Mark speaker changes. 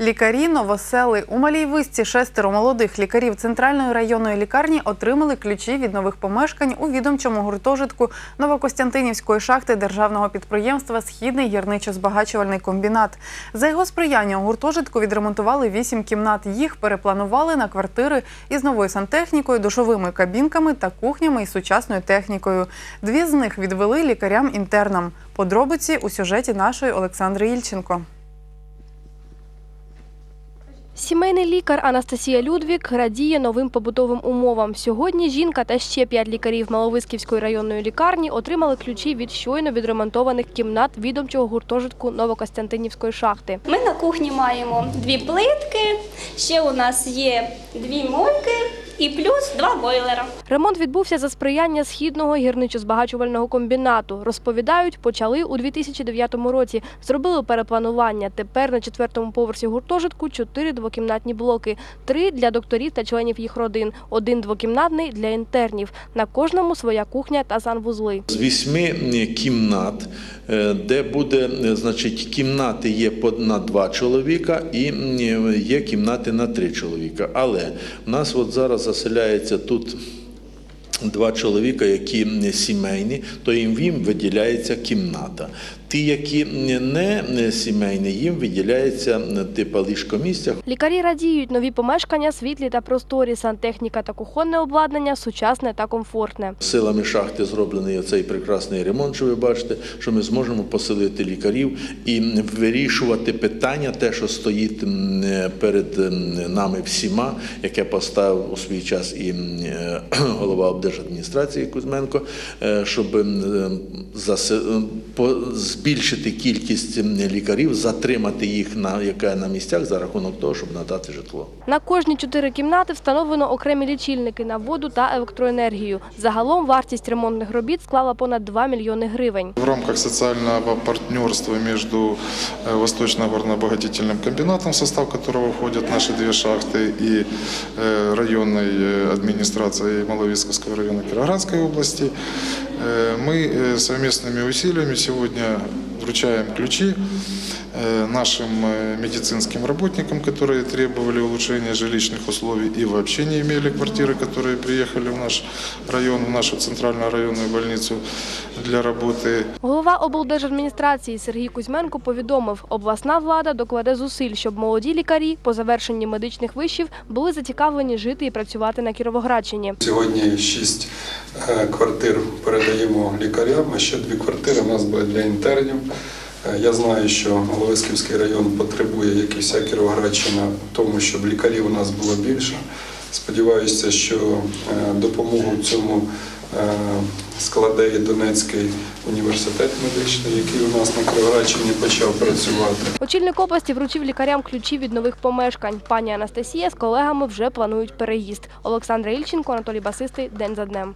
Speaker 1: Лікарі новосели у малій висці шестеро молодих лікарів центральної районної лікарні отримали ключі від нових помешкань у відомчому гуртожитку Новокостянтинівської шахти державного підприємства Східний гірничо-збагачувальний комбінат. За його сприяння у гуртожитку відремонтували вісім кімнат. Їх перепланували на квартири із новою сантехнікою, душовими кабінками та кухнями із сучасною технікою. Дві з них відвели лікарям-інтернам. Подробиці у сюжеті нашої Олександри Ільченко.
Speaker 2: Сімейний лікар Анастасія Людвік радіє новим побутовим умовам. Сьогодні жінка та ще п'ять лікарів Маловисківської районної лікарні отримали ключі від щойно відремонтованих кімнат відомчого гуртожитку Новокостянтинівської шахти.
Speaker 3: Ми на кухні маємо дві плитки, ще у нас є дві мойки і плюс два бойлера.
Speaker 2: Ремонт відбувся за сприяння східного гірничо-збагачувального комбінату. Розповідають, почали у 2009 році. Зробили перепланування. Тепер на четвертому поверсі гуртожитку чотири двокімнатні блоки, три для докторів та членів їх родин, один двокімнатний для інтернів. На кожному своя кухня та санвузли.
Speaker 4: з вісьми кімнат, е, де буде, е, значить, кімнати є по- на два чоловіка і є кімнати на три чоловіка. Але в нас от зараз заселяється тут. Два чоловіка, які сімейні, то їм виділяється кімната. Ті, які не сімейні, їм виділяється типа ліжкомістя.
Speaker 2: Лікарі радіють нові помешкання, світлі та просторі, сантехніка та кухонне обладнання, сучасне та комфортне.
Speaker 4: Силами шахти зроблений цей прекрасний ремонт, що ви бачите, що ми зможемо поселити лікарів і вирішувати питання, те, що стоїть перед нами всіма, яке поставив у свій час і е, голова облдержадміністрації Кузьменко, е, щоб збільшити кількість м, лікарів, затримати їх на яке на місцях за рахунок того, щоб надати житло.
Speaker 2: На кожні чотири кімнати встановлено окремі лічильники на воду та електроенергію. Загалом вартість ремонтних робіт склала понад 2 мільйони гривень.
Speaker 5: В рамках социального партнерства между э, Восточно-горно-обогатительным комбинатом, в состав которого входят наши две шахты, и э, районной э, администрацией Маловисковской района Кировоградской области, э, мы э, совместными усилиями сегодня вручаем ключи э, нашим э, медицинским работникам, которые требовали улучшения жилищных условий и вообще не имели квартиры, которые приехали в наш район, в нашу центральную районную больницу для работы.
Speaker 2: Голова облдержадміністрації Сергій Кузьменко повідомив, обласна влада докладе зусиль, щоб молоді лікарі по завершенні медичних вишів були зацікавлені жити і працювати на Кіровоградщині.
Speaker 6: Сьогодні шість е, квартир передаємо лікарям, а ще дві квартири у нас буде для інтернів. Е, Я знаю, що Головисківський район потребує, як і вся Кіровоградщина, тому, щоб лікарів у нас було більше. Сподіваюся, що е, допомогу цьому е, складе і Донецький університет медичний, який у нас на Кіровоградщині почав працювати.
Speaker 2: Очільник області вручив лікарям ключі від нових помешкань. Пані Анастасія з колегами вже планують переїзд. Олександра Ільченко, Анатолій Басистий. День за днем.